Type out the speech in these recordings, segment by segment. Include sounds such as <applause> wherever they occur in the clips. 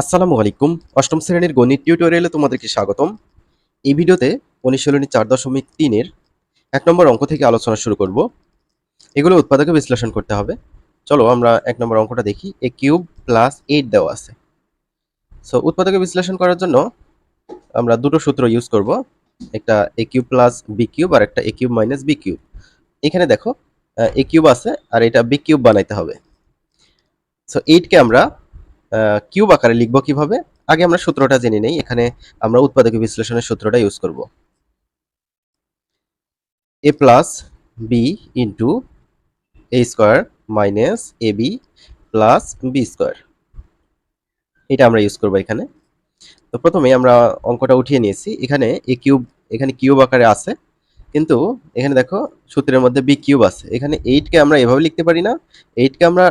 আসসালামু আলাইকুম। অষ্টম শ্রেণির গণিত টিউটোরিয়ালে তোমাদেরকে স্বাগতম। এই ভিডিওতে অনুশীলনী চার দশমিক তিনের এক নম্বর অঙ্ক থেকে আলোচনা শুরু করব। এগুলো উৎপাদকে বিশ্লেষণ করতে হবে। চলো আমরা এক নম্বর অঙ্কটা দেখি। এ কিউব প্লাস এইট দেওয়া আছে। সো উৎপাদকে বিশ্লেষণ করার জন্য আমরা দুটো সূত্র ইউজ করব। একটা a cube plus b cube আর একটা a cube minus b cube. এখানে দেখো এ কিউব আছে আর এটা বি কিউব বানাইতে হবে। সো এইটকে আমরা কিউব আকারে লিখব কীভাবে? আগে আমরা সূত্রটা জেনে নেই, এখানে আমরা উৎপাদক বিশ্লেষণের সূত্রটা ইউজ করব। A plus b into a square minus a b plus b square এটা আমরা ইউজ করব এখানে। তো প্রথমে আমরা অঙ্কটা উঠিয়ে নিয়েছি। এখানে এ কিউব, এখানে কিউব আকারে আছে। কিন্তু এখানে দেখো সূত্রের মধ্যে বি কিউব আছে। এখানে এইটকে আমরা এভাবে লিখতে পারি না। এইটকে আমরা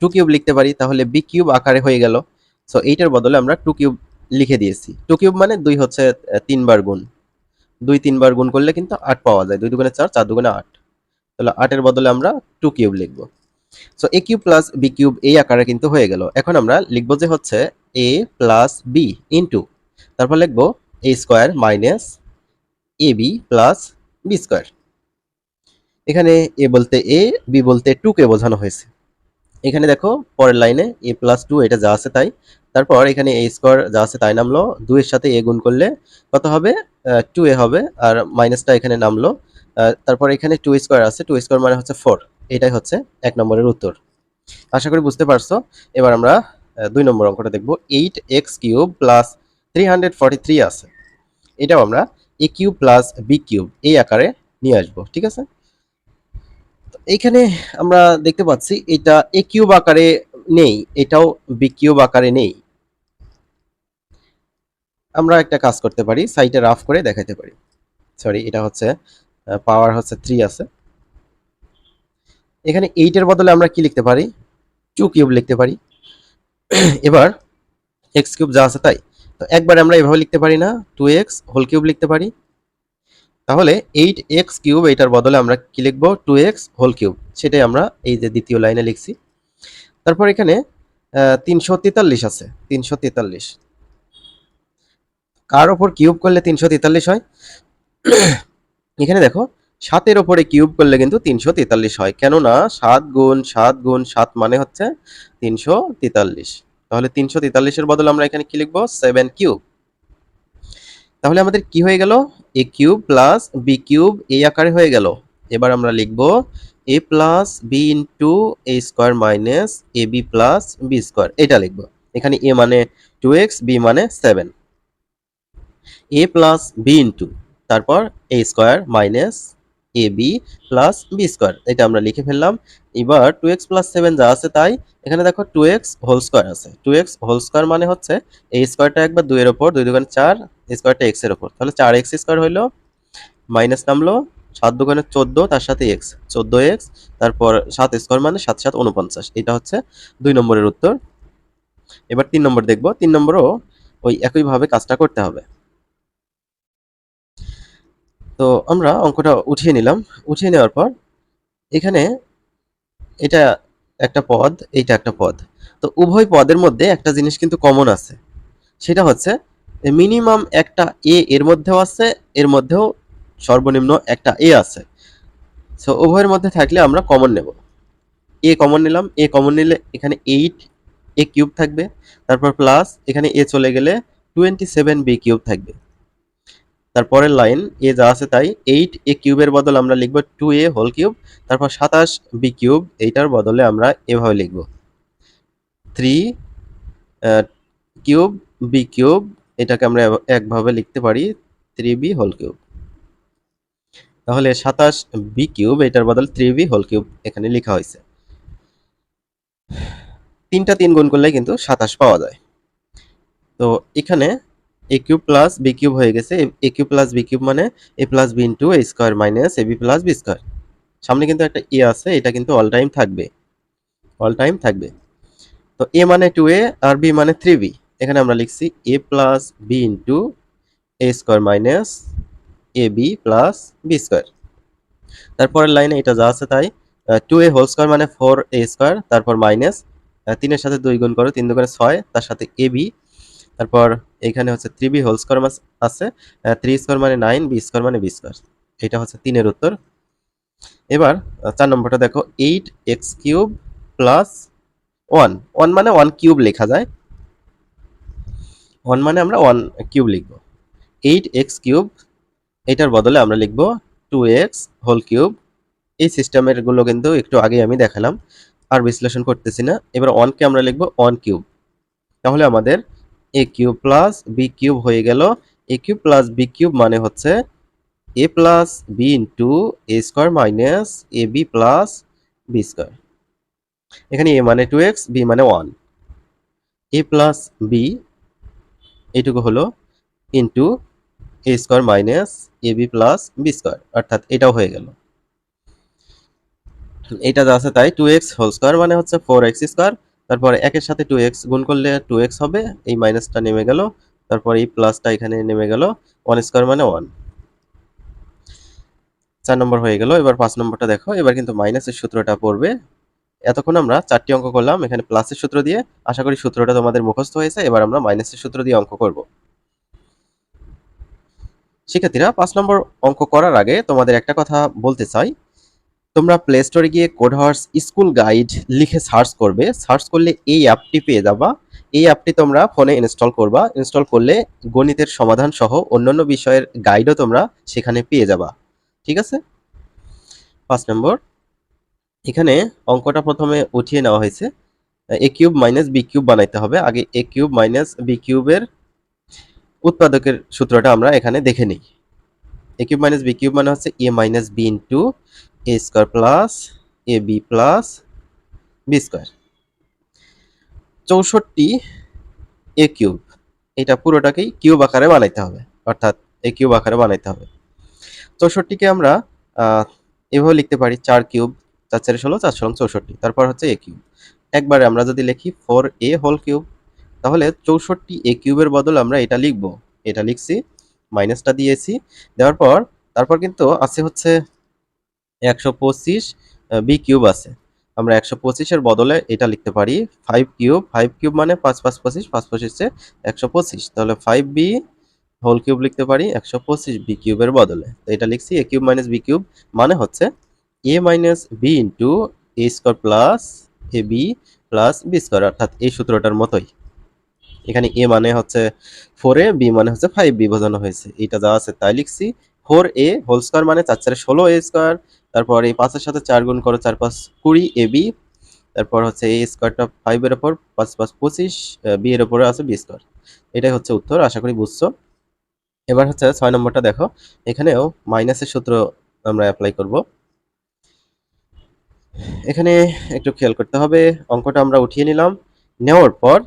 টু কিউব লিখতে পারি, তাহলে বি কিউব আকারে হয়ে গেল। সো এইটার বদলে আমরা টু কিউব লিখে দিয়েছি। টু কিউব মানে দুই হচ্ছে তিনবার গুণ। দুই তিনবার গুণ করলে কিন্তু আট পাওয়া যায়। দুই দুগুণে চার চার দুগুণে আট। তাহলে আটের বদলে আমরা টু কিউব লিখব। So a cube plus b cube এই আকারে কিন্তু হয়ে গেল। এখন আমরা লিখব যে হচ্ছে এ প্লাস বি ইন্টু তারপর লিখব a square minus a b plus b square এখানে এ বলতে এ বি বলতে টু কে বোঝানো হয়েছে। এখানে দেখো, পরের লাইনে এ প্লাস টু এটা যা আছে তাই। তারপর এখানে এ স্কোয়ার যা আছে তাই নামলো দুইয়ের সাথে এ গুণ করলে কত হবে? টু এ হবে, আর মাইনাসটা এখানে নামলো। তারপর এখানে টু স্কোয়ার আছে টু স্কোয়ার মানে হচ্ছে ফোর এটাই হচ্ছে এক নম্বরের উত্তর। আশা করি বুঝতে পারছ। এবার আমরা দুই নম্বর অঙ্কটা দেখব। Eight x cube plus three hundred forty three আছে। এটাও আমরা a cube plus b cube এই আকারে নিয়ে আসব, ঠিক আছে? তো এইখানে আমরা দেখতে পাচ্ছি এটা এ কিউব আকারে নেই, এটাও বি কিউব আকারে নেই। আমরা একটা কাজ করতে পারি সাইটে রাফ করে দেখাতে পারি। সরি এটা হচ্ছে পাওয়ার হচ্ছে থ্রি আছে। এখানে এইটের বদলে আমরা কি লিখতে পারি? টু কিউব লিখতে পারি। এবার এক্স কিউব যা আছে তাই। তো একবার আমরা এভাবে লিখতে পারি না টু এক্স হোল কিউব লিখতে পারি। তাহলে এইট এক্স কিউব এটার বদলে আমরা কি লিখব? টু এক্স হোল কিউব সেটাই আমরা এই যে দ্বিতীয় লাইনে লিখছি। তারপর এখানে তিনশো তেতাল্লিশ আছে, তিনশো তেতাল্লিশ। কার ওপর কিউব করলে তিনশো তেতাল্লিশ হয়? <clears throat> এখানে দেখো, সাতের ওপরে কিউব করলে কিন্তু তিনশো তেতাল্লিশ হয়। কেননা সাত গুণ সাত গুণ সাত মানে হচ্ছে তিনশো তেতাল্লিশ। তাহলে তিনশো তেতাল্লিশের বদলে আমরা এখানে কি লিখব? সেভেন কিউব তাহলে আমাদের কি হয়ে গেল? A cube plus b cube এই আকারে হয়ে গেল। এবার আমরা লিখব a plus b into a square minus a b plus b square এটা লিখব। এখানে এ মানে টু এক্স বি মানে seven a plus b into তারপর a square minus a b plus b square এটা আমরা লিখে ফেললাম। এবার টু এক্স প্লাস সেভেন যা আছে তাই, এখানে দেখো টু এক্স হোল স্কোয়ার আছে। টু এক্স হোল স্কোয়ার মানে হচ্ছে এই স্কোয়ারটা একবার দুইয়ের ওপর, দুই দোকানে চার স্কোয়ারটা এক্সের ওপর। তাহলে চার এক্স স্কোয়ার হইল মাইনাস নামলো, সাত দোকানে চোদ্দ, তার সাথে এক্স চোদ্দ এক্স তারপর সাত স্কোয়ার মানে সাত সাত উনপঞ্চাশ এটা হচ্ছে দুই নম্বরের উত্তর। এবার তিন নম্বর দেখব। তিন নম্বরও ওই একইভাবে কাজটা করতে হবে। তো আমরা অঙ্কটা উঠিয়ে নিলাম। উঠিয়ে নেওয়ার পর এখানে এটা একটা পদ, এইটা একটা পদ। তো উভয় পদের মধ্যে একটা জিনিস কিন্তু কমন আছে। সেটা হচ্ছে মিনিমাম একটা এ এর মধ্যেও আছে, এর মধ্যেও সর্বনিম্ন একটা এ আছে। সো উভয়ের মধ্যে থাকলে আমরা কমন নেব। এ কমন নিলাম এ কমন নিলে এখানে এইট এ কিউব থাকবে। তারপর প্লাস এখানে এ চলে গেলে টোয়েন্টি সেভেন বি কিউব থাকবে। তারপরের লাইন, এ যা আছে তাই এইট এ কিউবের বদলে আমরা লিখব টু এ হোল কিউব তারপর সাতাশ বি কিউব এইটার বদলে আমরা এভাবে লিখব। থ্রি কিউব বি কিউব এটাকে আমরা একভাবে লিখতে পারি থ্রি বি হোল কিউব তাহলে সাতাশ বি কিউব এটার বদলে থ্রি বি হোল কিউব এখানে লেখা হয়েছে। তিনটা তিন গুণ করলে কিন্তু সাতাশ পাওয়া যায়। তো এখানে a cube plus b cube হয়ে গেছে। A cube plus b cube মানে a plus b into a square minus a b plus b square সামনে কিন্তু একটা এ আছে, এটা কিন্তু অল টাইম থাকবে। অল টাইম থাকবে। তো এ মানে টু এ আর বি মানে থ্রি বি এখানে আমরা লিখছি a plus b into a square minus a b plus b square তারপরের লাইনে এটা যা আছে তাই টু এ হোল স্কোয়ার মানে ফোর এ স্কোয়ার তারপর মাইনাস তিনের সাথে দুই গুণ করো, তিন দুগুণে ছয়, তার সাথে এ বি তারপর এখানে হচ্ছে থ্রি বি হোল স্কোয়ার মাস আছে থ্রি স্কোয়ার মানে নাইন বি স্কোয়ার মানে বি স্কোয়ার এটা হচ্ছে তিনের উত্তর। এবার চার নম্বরটা দেখো eight x cube plus one one মানে ওয়ান কিউব লেখা যায়। ওয়ান মানে আমরা ওয়ান কিউব লিখব। এইট এক্স কিউব এটার বদলে আমরা লিখব টু এক্স হোল কিউব এই সিস্টেমেরগুলো কিন্তু একটু আগে আমি দেখালাম, আর বিশ্লেষণ করতেছি না। এবার ওয়ানকে আমরা লিখব ওয়ান কিউব তাহলে আমাদের a cube plus b cube হয়ে গেল। A cube plus b cube মানে হচ্ছে a plus b into a square minus a b plus b square এখানে এ মানে টু এক্স বি মানে ওয়ান এ প্লাস বি এইটুকু হলো into a square minus a b plus b square অর্থাৎ এটাও হয়ে গেল। এটা যা আছে তাই টু এক্স হোল স্কোয়ার মানে হচ্ছে ফোর এক্স স্কোয়ার তারপর একের সাথে টু এক্স গুণ করলে টু এক্স হবে, এই মাইনাসটা নেমে গেল। তারপর এই প্লাসটা এখানে নেমে গেল ওয়ান স্কোয়ার মানে ওয়ান চার নম্বর হয়ে গেল, এবার পাঁচ নম্বরটা দেখো, এবার কিন্তু মাইনাসের সূত্রটা পড়বে। এতক্ষণ আমরা চারটি অঙ্ক করলাম, এখানে প্লাসের সূত্র দিয়ে আশা করি সূত্রটা তোমাদের মুখস্থ হয়েছে, এবার আমরা মাইনাসের সূত্র দিয়ে অঙ্ক করব। শিক্ষার্থীরা, পাঁচ নম্বর অঙ্ক করার আগে তোমাদের একটা কথা বলতে চাই। তোমরা প্লে স্টোরে গিয়ে কোড হর্স স্কুল গাইড লিখে সার্চ করবে। সার্চ করলে এই অ্যাপটি পেয়ে যাবা। এই অ্যাপটি তোমরা ফোনে ইনস্টল করবা। ইনস্টল করলে গণিতের সমাধান সহ অন্যান্য বিষয়ের গাইডও তোমরা সেখানে পেয়ে যাবা। ঠিক আছে? পাঁচ নম্বর এখানে অঙ্কটা প্রথমে উঠিয়ে নেওয়া হয়েছে। A cube minus b cube বানাইতে হবে। আগে এ কিউব মাইনাস বি কিউবের উৎপাদকের সূত্রটা আমরা এখানে দেখে নিই। A cube minus b cube মানে হচ্ছে a minus b into a square plus a b plus b square চৌষট্টি এ কিউব এটা পুরোটাকেই কিউব আকারে বানাইতে হবে, অর্থাৎ এ কিউব আকারে বানাইতে হবে। চৌষট্টিকে আমরা এভাবে লিখতে পারি, চার কিউব চার চারে ষোলো, চার ষোলো চৌষট্টি, তারপর হচ্ছে এ কিউব একবারে আমরা যদি লিখি ফোর এ হোল কিউব তাহলে চৌষট্টি এ কিউবের বদল আমরা এটা লিখব। এটা লিখছি মাইনাসটা দিয়েছি, দেওয়ার পর, তারপর কিন্তু আছে হচ্ছে একশো পঁচিশ বি কিউব আছে। আমরা একশো পঁচিশের বদলে এটা লিখতে পারি ফাইভ কিউব ফাইভ কিউব মানে পাঁচ পাঁচ, পঁচিশ, পাঁচ, পঁচিশে একশো পঁচিশ। তাহলে ফাইভ বি হোল কিউব লিখতে পারি একশো পঁচিশ বি কিউবের বদলে। তো এটা লিখছি a cube minus b cube মানে হচ্ছে a minus b into a square plus a b plus b square অর্থাৎ এই সূত্রটার মতোই। এখানে এ মানে হচ্ছে ফোর বি মানে হচ্ছে ফাইভ বি বোঝানো হয়েছে। এটা যা আছে তাই লিখছি ফোর এ হোল স্কোয়ার মানে চার চারে ষোলো এ স্কোয়ার, তারপর এই পাঁচের সাথে চার গুণ করো, চার পাঁচ কুড়ি এ বি, তারপর হচ্ছে এ স্কোয়ারটা ফাইভের ওপর, পাঁচ পাঁচ পঁচিশ বি এর ওপরে আছে বি স্কোয়ার। এটাই হচ্ছে উত্তর, আশা করি বুঝছ। এবার হচ্ছে ছয় নম্বরটা দেখো, এখানেও মাইনাসের সূত্র আমরা অ্যাপ্লাই করব। এখানে একটু খেয়াল করতে হবে, অঙ্কটা আমরা উঠিয়ে নিলাম। নেওয়ার পর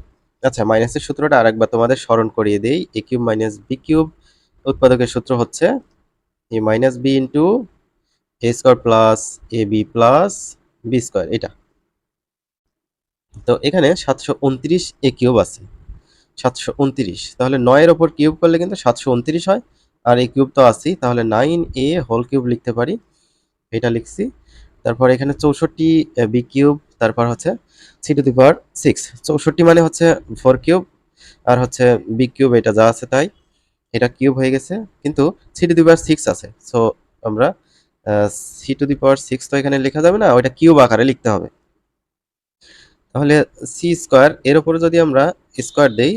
আচ্ছা মাইনাসের সূত্রটা আরেকবার তোমাদের স্মরণ করিয়ে দেই a cube minus b cube উৎপাদকের সূত্র হচ্ছে a minus b into a square plus a b plus b square এটা। তো এখানে সাতশো উনত্রিশ এ কিউব আছে। সাতশো উনত্রিশ, তাহলে নয়ের ওপর কিউব করলে কিন্তু সাতশো উনত্রিশ হয়। আর এই কিউব তো আছেই, তাহলে নাইন এ হোল কিউব লিখতে পারি। এটা লিখছি। তারপর এখানে চৌষট্টি বি কিউব তারপর হচ্ছে c to the power six চৌষট্টি মানে হচ্ছে ফোর কিউব আর হচ্ছে বি কিউব এটা যা আছে তাই। এটা কিউব হয়ে গেছে, কিন্তু c to the power six আছে। সো আমরা c to the power six তো এখানে লেখা যাবে না, ওইটা কিউব আকারে লিখতে হবে। তাহলে সি স্কোয়ার এর উপরে যদি আমরা স্কোয়ার দেই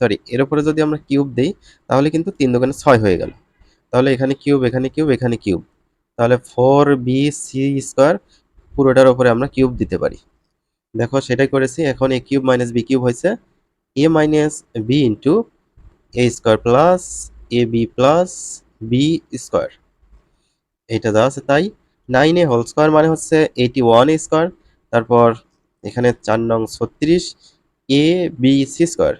সরি এর উপরে যদি আমরা কিউব দেই, তাহলে কিন্তু তিন দোকানে ছয় হয়ে গেল। তাহলে এখানে কিউব এখানে কিউব এখানে কিউব। তাহলে ফোর বি সি স্কোয়ার পুরোটার উপরে আমরা কিউব দিতে পারি। দেখো, সেটাই করেছি, এখন a cube minus b cube হয়েছে। A minus b into a square plus a b plus b square এইটা দেওয়া আছে তাই। নাইন এ হোল স্কোয়ার মানে হচ্ছে এইটি ওয়ান স্কোয়ার তারপর এখানে চার নং ছত্রিশ এ বি সি স্কোয়ার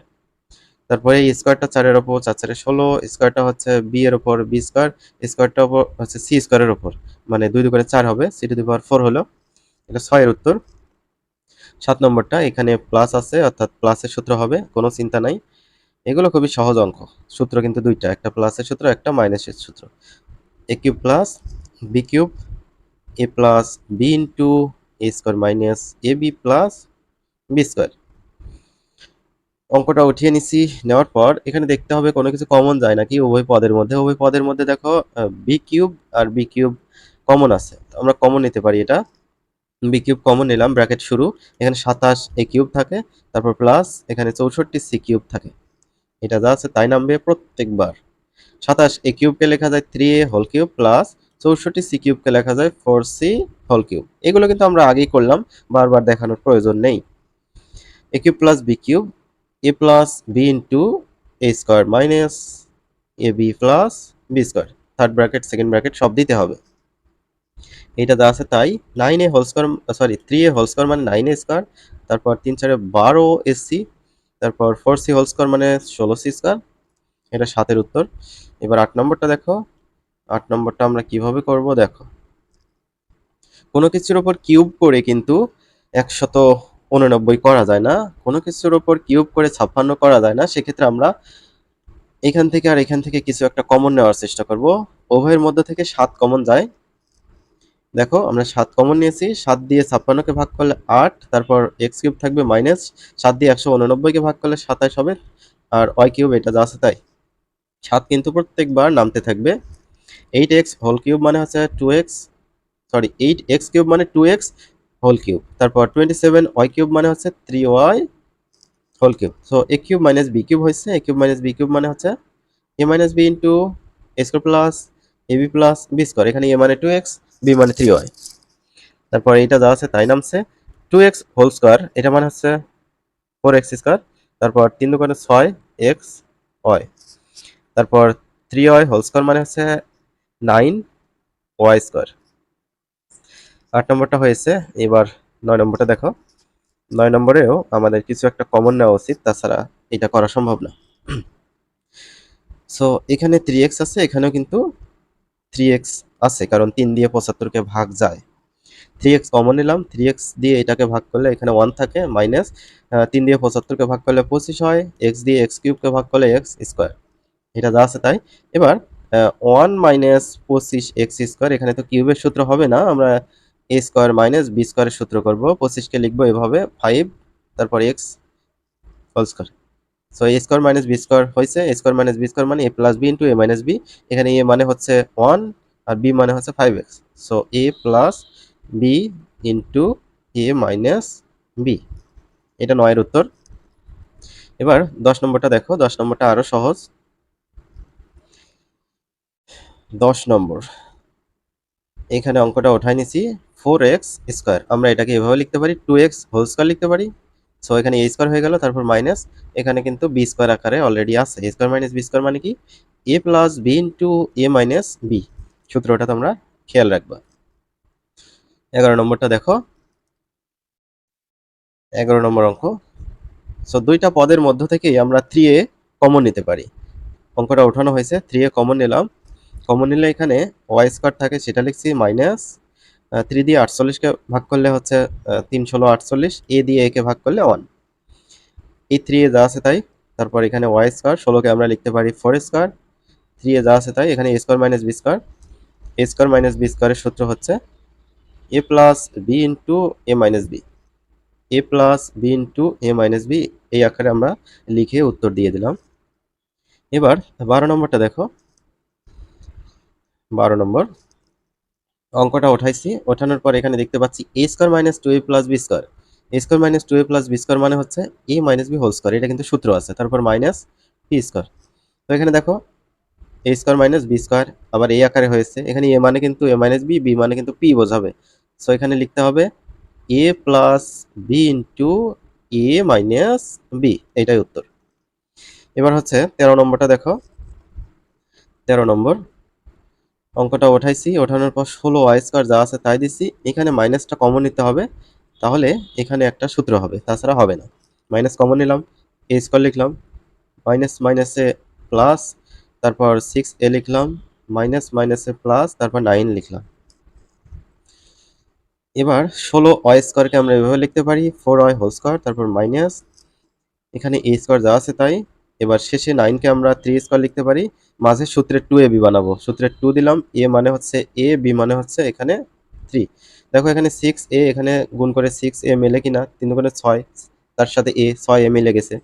তারপরে স্কোয়ারটা চারের ওপর, চার চারে ষোলো। স্কোয়ারটা হচ্ছে বি এর ওপর বি স্কোয়ার স্কোয়ারটা ওপর হচ্ছে সি স্কোয়ারের ওপর। মানে দুই দুগুণে চার হবে c to the power four হলো। এটা ছয়ের উত্তর। সাত নম্বরটা এখানে প্লাস আছে, অর্থাৎ প্লাসের সূত্র হবে, কোনো চিন্তা নাই। এগুলো খুবই সহজ অঙ্ক। সূত্র কিন্তু দুইটা, একটা প্লাসের সূত্র, একটা মাইনাসের সূত্র। A cube plus b cube a plus b into a square minus a b plus b square অঙ্কটা উঠিয়ে নিছি নেওয়ার পর এখানে দেখতে হবে কোনো কিছু কমন যায় নাকি উভয় পদের মধ্যে। উভয় পদের মধ্যে দেখো বি কিউব আর বি কিউব কমন আছে। আমরা কমন নিতে পারি এটা। বি কিউব কমন নিলাম ব্র্যাকেট শুরু। এখানে সাতাশ এ কিউব থাকে, তারপর প্লাস এখানে চৌষট্টি সি কিউব থাকে। এটা যা আছে তাই নামবে প্রত্যেকবার। সাতাশ এ কিউবকে লেখা যায় three a whole cube plus চৌষট্টি সি কিউবকে লেখা যায় ফোর সি হোল কিউব এগুলো কিন্তু আমরা আগেই করলাম, বারবার দেখানোর প্রয়োজন নেই। A cube plus b cube a plus b into a square minus a b plus b square third bracket second bracket সব দিতে হবে। এটা যা আছে তাই nine a whole square sorry three a whole square মানে নাইন এ স্কোয়ার তারপর তিন চারে বারো এসি তারপর ফোর সি হোল স্কোয়ার মানে ষোলো সি স্কোয়ার এটা সাতের উত্তর। এবার আট নম্বরটা দেখো। আট নম্বরটা আমরা কীভাবে করব দেখো। কোনো কিছুর ওপর কিউব করে কিন্তু একশত উননব্বই করা যায় না। কোনো কিছুর ওপর কিউব করে ছাপ্পান্ন করা যায় না। সেক্ষেত্রে আমরা এখান থেকে আর এখান থেকে কিছু একটা কমন নেওয়ার চেষ্টা করব। উভয়ের মধ্যে থেকে সাত কমন যায়। দেখো, আমরা সাত কমন নিয়েছি, সাত দিয়ে ছাপ্পান্নকে ভাগ করলে আট, তারপর এক্স কিউব থাকবে মাইনাস সাত দিয়ে একশো উননব্বইকে ভাগ করলে সাতাশ হবে, আর ওয়াই কিউব এটা যা আছে তাই। সাত কিন্তু প্রত্যেকবার নামতে থাকবে। এইট এক্স হোল কিউব মানে হচ্ছে two x sorry eight x cube মানে টু এক্স হোল কিউব তারপর টোয়েন্টি সেভেন ওয়াই কিউব মানে হচ্ছে three y whole cube so a cube minus b cube হয়েছে a cube minus b cube মানে হচ্ছে a minus b into a square plus a b plus b square এখানে a মানে two x b মানে three y তারপর এইটা যা আছে তাই নামছে টু এক্স হোল স্কোয়ার এটা মানে হচ্ছে ফোর এক্স স্কোয়ার তারপর তিন দোকানে ছয় এক্স ওয়াই তারপর থ্রি ওয়াই হোল স্কোয়ার মানে হচ্ছে নাইন ওয়াই স্কোয়ার আট নম্বরটা হয়েছে, এবার নয় নম্বরটা দেখো। নয় নম্বরেও আমাদের কিছু একটা কমন নেওয়া উচিত, তাছাড়া এটা করা সম্ভব না। <clears throat> সো এখানে থ্রি এক্স আছে, এখানেও কিন্তু থ্রি এক্স আছে, কারণ তিন দিয়ে পঁচাত্তরকে ভাগ যায়। থ্রি এক্স কমন নিলাম থ্রি এক্স দিয়ে এটাকে ভাগ করলে এখানে ওয়ান থাকে মাইনাস তিন দিয়ে পঁচাত্তরকে ভাগ করলে পঁচিশ হয় এক্স দিয়ে এক্স কিউবকে ভাগ করলে এক্স স্কোয়ার এটা যা আছে তাই। এবার ওয়ান মাইনাস পঁচিশ এক্স স্কোয়ার এখানে তো কিউবের সূত্র হবে না, আমরা এ স্কোয়ার মাইনাস বি স্কোয়ারের সূত্র করব। পঁচিশকে লিখব এভাবে ফাইভ তারপর x whole square so a square minus b square হয়েছে a square minus b square মানে a plus b into a minus b এখানে এ মানে হচ্ছে ওয়ান আর বি মানে হচ্ছে five x so a plus b into a minus b এটা নয়ের উত্তর। এবার দশ নম্বরটা দেখো। দশ নম্বরটা আরও সহজ। দশ নম্বর। এখানে অঙ্কটা ওঠাই নিছি। ফোর এক্স স্কোয়ার আমরা এটাকে এভাবে লিখতে পারি। টু এক্স হোল স্কোয়ার লিখতে পারি। সো এখানে এ স্কোয়ার হয়ে গেল, তারপর মাইনাস এখানে কিন্তু বি স্কোয়ার আকারে অলরেডি আছে। A square minus b square মানে কি? A plus b into a minus b সূত্রটা তোমরা খেয়াল রাখবা। এগারো নম্বরটা দেখো। এগারো নম্বর অঙ্ক। সো দুইটা পদের মধ্য থেকেই আমরা থ্রি এ কমন নিতে পারি। অঙ্কটা ওঠানো হয়েছে। থ্রি এ কমন নিলাম। কমন নিলে এখানে ওয়াই স্কোয়ার থাকে, সেটা লিখছি মাইনাস থ্রি দিয়ে আটচল্লিশকে ভাগ করলে হচ্ছে তিন ষোলো আটচল্লিশ এ দিয়ে একে ভাগ করলে ওয়ান এই থ্রি এ যা আছে তাই। তারপর এখানে ওয়াই স্কোয়ার ষোলোকে আমরা লিখতে পারি ফোর স্কোয়ার থ্রি এ যা আছে তাই, এখানে a square minus b square a square minus b স্কোয়ারের সূত্র হচ্ছে a plus b into a minus b. A plus b into a minus b, এই আকারে আমরা লিখে উত্তর দিয়ে দিলাম। এবার বারো নম্বরটা দেখো। বারো নম্বর। অঙ্কটা ওঠাইছি। ওঠানোর পর এখানে দেখতে পাচ্ছি a square minus two a plus b square. A square minus two a plus b square মানে হচ্ছে a minus b whole square. এটা কিন্তু সূত্র আছে। তারপর মাইনাস পি স্কোয়ার। তো এখানে দেখো a square minus b square আবার এই আকারে হয়েছে। এখানে এ মানে কিন্তু এ মাইনাস বি বি মানে কিন্তু পি বোঝাবে। সো এখানে লিখতে হবে a plus b into a minus b এটাই উত্তর। এবার হচ্ছে তেরো নম্বরটা দেখো। তেরো নম্বর। অঙ্কটা ওঠাইছি। ওঠানোর পর ষোলো ওয়াই স্কোয়ার যা আছে তাই দিছি। এখানে মাইনাসটা কমন নিতে হবে। তাহলে এখানে একটা সূত্র হবে। তাছাড়া হবে না। মাইনাস কমন নিলাম। এ স্কোয়ার লিখলাম। মাইনাস মাইনাসে প্লাস তারপর সিক্স এ লিখলাম মাইনাস মাইনাসে প্লাস তারপর নাইন লিখলাম। এবার ষোলো ওয়াই স্কোয়ারকে আমরা এভাবে লিখতে পারি ফোর ওয়াই হোল স্কোয়ার তারপর মাইনাস এখানে এ স্কোয়ার যা আছে তাই। এবার শেষে নাইনকে আমরা থ্রি স্কোয়ার লিখতে পারি, মাঝে সূত্রে টু এ বি বানাবো। সূত্রের টু দিলাম এ মানে হচ্ছে এ বি মানে হচ্ছে এখানে থ্রি দেখো এখানে সিক্স এ এখানে গুণ করে সিক্স এ মেলে কিনা, তিন করে ছয়, তার সাথে এ ছয় এ মিলে গেছে।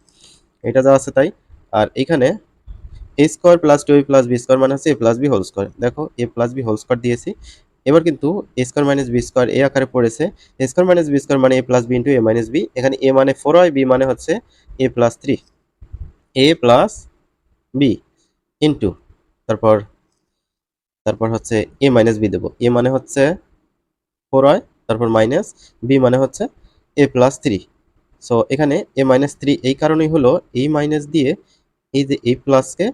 এটা যা আছে তাই। আর এখানে a square plus two a plus b square মানে হচ্ছে a plus b whole square দেখো a plus b whole square দিয়েছি। এবার কিন্তু a square minus b square a আকারে পড়েছে। A square minus b square মানে a plus b into a minus b এখানে এ মানে ফোর হয় বি মানে হচ্ছে a plus three a plus b into তারপর তারপর হচ্ছে এ মাইনাস বি দেবো। এ মানে হচ্ছে ফোর হয় তারপর মাইনাস বি মানে হচ্ছে এ প্লাস থ্রি সো এখানে এ মাইনাস থ্রি এই কারণেই হলো এই মাইনাস দিয়ে এই যে এই প্লাসকে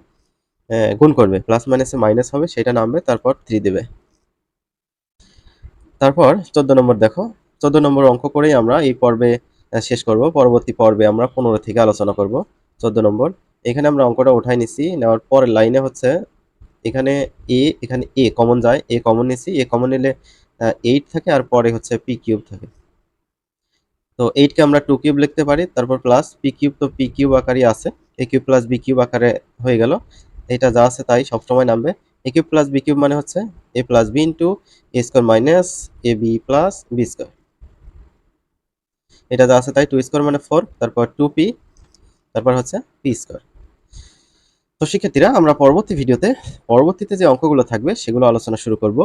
গুণ করবে। প্লাস মাইনাসে মাইনাস হবে, সেটা নামবে, তারপর থ্রি দেবে। তারপর চোদ্দ নম্বর দেখো। চোদ্দ নম্বর অঙ্ক করেই আমরা এই পর্বে শেষ করব। পরবর্তী পর্বে আমরা পনেরো থেকে আলোচনা করব। চোদ্দ নম্বর। এখানে আমরা অঙ্কটা উঠাই নিছি। নেওয়ার পরের লাইনে হচ্ছে এখানে এ এখানে এ কমন যায়। এ কমন নিছি। এ কমন নিলে এইট থাকে আর পরে হচ্ছে পি কিউব থাকে। তো এইটকে আমরা টু কিউব লিখতে পারি। তারপর প্লাস পি কিউব তো পি কিউব আকারই আছে। A cube plus b cube আকারে হয়ে গেল। এটা যা আছে তাই সবসময় নামবে। A cube plus b cube মানে হচ্ছে a plus b into a square minus a b plus b square এটা যা আছে তাই টু স্কোয়ার মানে ফোর তারপর টু পি তারপর হচ্ছে পি স্কোয়ার তো শিক্ষার্থীরা, আমরা পরবর্তী ভিডিওতে, পরবর্তীতে যে অঙ্কগুলো থাকবে, সেগুলো আলোচনা শুরু করব।